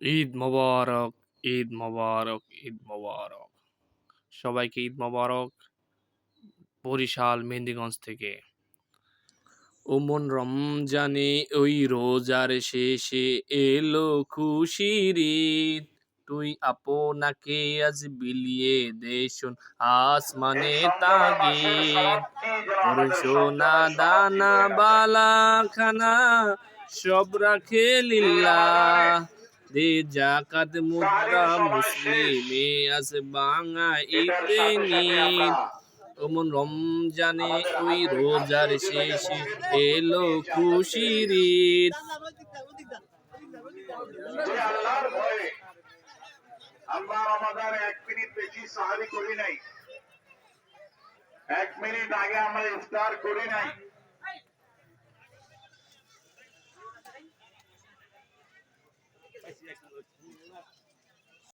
ঈদ মোবারক, ঈদ মোবারক, ঈদ মোবারক। সবাইকে ঈদ মোবারক। বরিশাল মেহেন্দিগঞ্জ থেকে। ওমন রমজানে ওই রোজার শেষে এলো খুশির ঈদ। তুই আপনাকে আজ বিলিয়ে দে শোন আসমানে। তোর সোনা দানা বালা খানা সব রাখে লিল্লাহ দে জাকাত মুদ্রা মুসলিমে আজ বাঙা ঈদে নিদ ওমন রমজানে ওই রোজার শেষে এলো খুশির আমরা আমাদের এক মিনিট বেশি সাহারি করি নাই। এক মিনিট আগে আমরা ইফতার করি নাই।